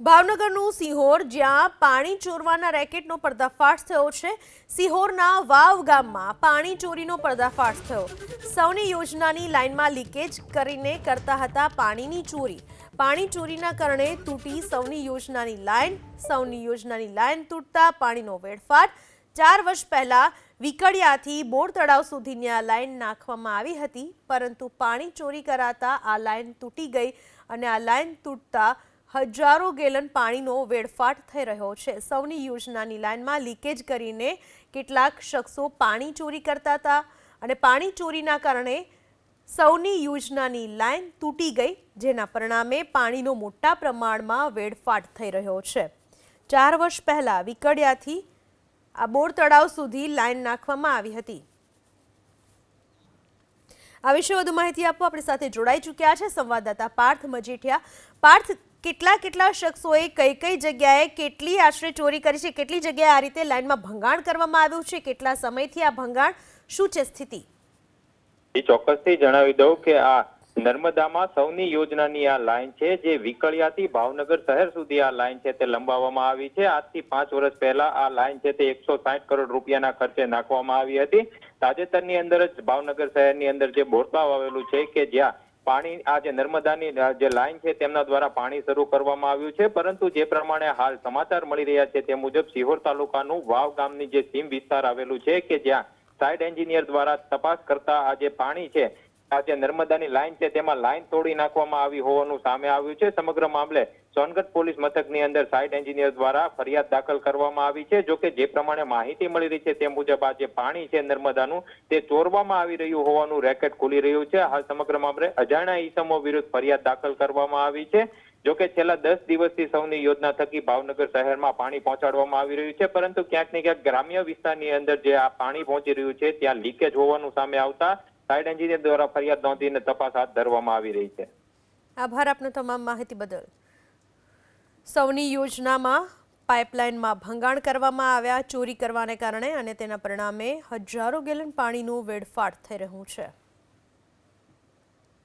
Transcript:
ભાવનગરનું સિહોર, જ્યાં પાણી ચોરવાના રેકેટનો પર્દાફાશ થયો છે. સિહોરના વાવ ગામમાં પાણી ચોરીનો પર્દાફાશ થયો. સૌની યોજનાની લાઇનમાં લીકેજ કરીને કરતા હતા પાણીની ચોરી. પાણી ચોરીના કારણે તૂટી સૌની યોજનાની લાઇન, સૌની યોજનાની લાઇન તૂટતા પાણીનો વેડફાટ. ચાર વર્ષ પહેલા વિકડિયાથી બોર તળાવ સુધીની આ લાઇન નાખવામાં આવી હતી, પરંતુ પાણી ચોરી કરાતા આ લાઇન તૂટી ગઈ અને આ લાઇન તૂટતા હજારો ગેલન પાણીનો વેડફાટ થઈ રહ્યો છે. સૌની યોજનાની લાઇનમાં લીકેજ કરીને કેટલાક શખ્સો પાણી ચોરી કરતા હતા અને પાણી ચોરીના કારણે સૌની યોજનાની લાઇન તૂટી ગઈ, જેના પરિણામે પાણીનો મોટા પ્રમાણમાં વેડફાટ થઈ રહ્યો છે. ચાર વર્ષ પહેલાં વિકડિયાથી આ બોર તળાવ સુધી લાઇન નાખવામાં આવી હતી. આ વિશે વધુ માહિતી આપવા આપણી સાથે જોડાઈ ચૂક્યા છે સંવાદદાતા પાર્થ મજીઠિયા. પાર્થ કેટલા કેટલા શખ્સોએ કઈ કઈ જગ્યાએ કેટલી આશરે ચોરી કરી છે, કેટલી જગ્યાએ આ રીતે લાઇનમાં ભંગાણ કરવામાં આવ્યું છે, કેટલા સમયથી આ ભંગાણ, શું છે સ્થિતિ? એ ચોક્કસથી જણાવી દઉં કે આ નર્મદામાં સૌની યોજનાની આ લાઇન છે, જે વિકળિયાથી ભાવનગર શહેર સુધી આ લાઇન છે તે લંબાવવામાં આવી છે. આજથી પાંચ વર્ષ પહેલા આ લાઇન છે તે એકસો સાઠ કરોડ રૂપિયાના ખર્ચે નાખવામાં આવી હતી. તાજેતરની અંદર જ ભાવનગર શહેરની અંદર જે બોરતાવ આવેલું છે કે જ્યાં પાણી, આ જે નર્મદાની જે લાઈન છે તેમના દ્વારા પાણી શરૂ કરવામાં આવ્યું છે. પરંતુ જે પ્રમાણે હાલ સમાચાર મળી રહ્યા છે તે મુજબ સિહોર તાલુકાનું વાવ ગામની જે સીમ વિસ્તાર આવેલું છે કે જ્યાં સાઇડ એન્જિનિયર દ્વારા તપાસ કરતા આ જે પાણી છે જે નર્મદાની લાઈન છે, તેમાં લાઈન તોડી નાખવામાં આવી હોવાનું સામે આવ્યું છે. સમગ્ર મામલે સોનગઢ પોલીસ મથકની અંદર સાઇડ એન્જિનિયર દ્વારા ફરિયાદ દાખલ કરવામાં આવી છે. જો કે જે પ્રમાણે માહિતી મળી રહી છે તે મુજબ આ જે પાણી છે નર્મદાનું, તે ચોરવામાં આવી રહ્યું હોવાનું રેકેટ ખુલી રહ્યું છે. હાલ સમગ્ર મામલે અજાણ્યા ઈસમો વિરુદ્ધ ફરિયાદ દાખલ કરવામાં આવી છે. જો કે છેલ્લા દસ દિવસથી સૌની યોજના થકી ભાવનગર શહેરમાં પાણી પહોંચાડવામાં આવી રહ્યું છે. પરંતુ ક્યાંક ને ક્યાંક ગ્રામ્ય વિસ્તારની અંદર જે આ પાણી પહોંચી રહ્યું છે, ત્યાં લીકેજ હોવાનું સામે આવતા સાઇડ એન્જિનિયર દ્વારા ફરિયાદ નોંધીને તપાસ હાથ ધરવામાં આવી રહી છે. આભાર આપનો તમામ માહિતી બદલ. સૌની યોજનામાં પાઇપલાઇનમાં ભંગાણ કરવામાં આવ્યા, ચોરી કરવાને કારણે અને તેના પરિણામે હજારો ગેલન પાણીનું વેડફાટ થઈ રહ્યું છે.